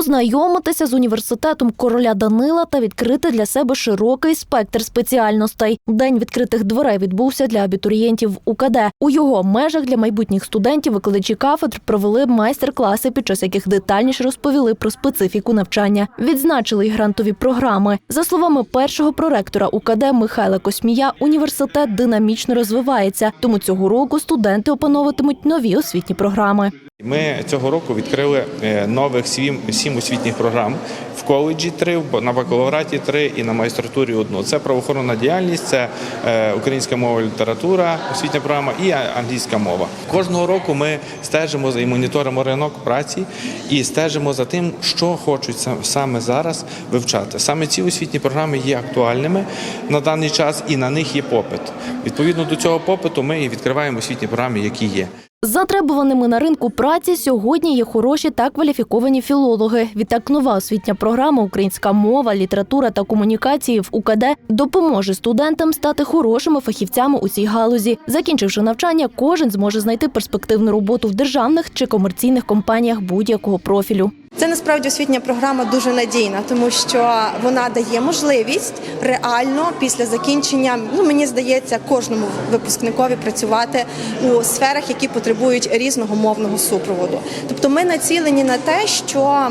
познайомитися з університетом короля Данила та відкрити для себе широкий спектр спеціальностей. День відкритих дверей відбувся для абітурієнтів УКД. У його межах для майбутніх студентів викладачі кафедр провели майстер-класи, під час яких детальніше розповіли про специфіку навчання. Відзначили й грантові програми. За словами першого проректора УКД Михайла Космія, університет динамічно розвивається, тому цього року студенти опановуватимуть нові освітні програми. Ми цього року відкрили е, нових сім, освітніх програм в коледжі три, на бакалавраті три і на магістратурі одну. Це правоохоронна діяльність, це е, українська мова, література, освітня програма і англійська мова. Кожного року ми стежимо і моніторимо ринок праці і стежимо за тим, що хочуть саме зараз вивчати. Саме ці освітні програми є актуальними на даний час, і на них є попит. Відповідно до цього попиту, ми і відкриваємо освітні програми, які є. Затребуваними на ринку праці сьогодні є хороші та кваліфіковані філологи. Відтак нова освітня програма Українська мова, література та комунікації в УКД допоможе студентам стати хорошими фахівцями у цій галузі. Закінчивши навчання, кожен зможе знайти перспективну роботу в державних чи комерційних компаніях будь-якого профілю. Це насправді освітня програма дуже надійна, тому що вона дає можливість реально після закінчення, ну мені здається, кожному випускникові працювати у сферах, які потребують різного мовного супроводу. Тобто, ми націлені на те, що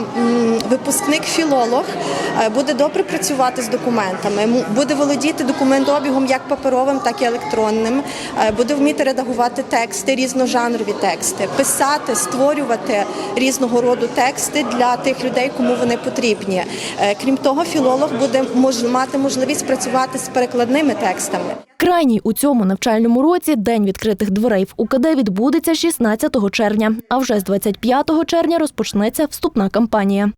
випускник філолог е, буде добре працювати з документами, буде володіти документообігом як паперовим, так і електронним, е, буде вміти редагувати тексти, різножанрові тексти, писати, створювати різного роду тексти для тих людей, кому вони потрібні. Е, Крім того, філолог буде мати можливість працювати з перекладними текстами. Крайній у цьому навчальному році день відкритих дверей в УКД відбудеться 16 червня. А вже з 25 червня розпочнеться вступна кампанія.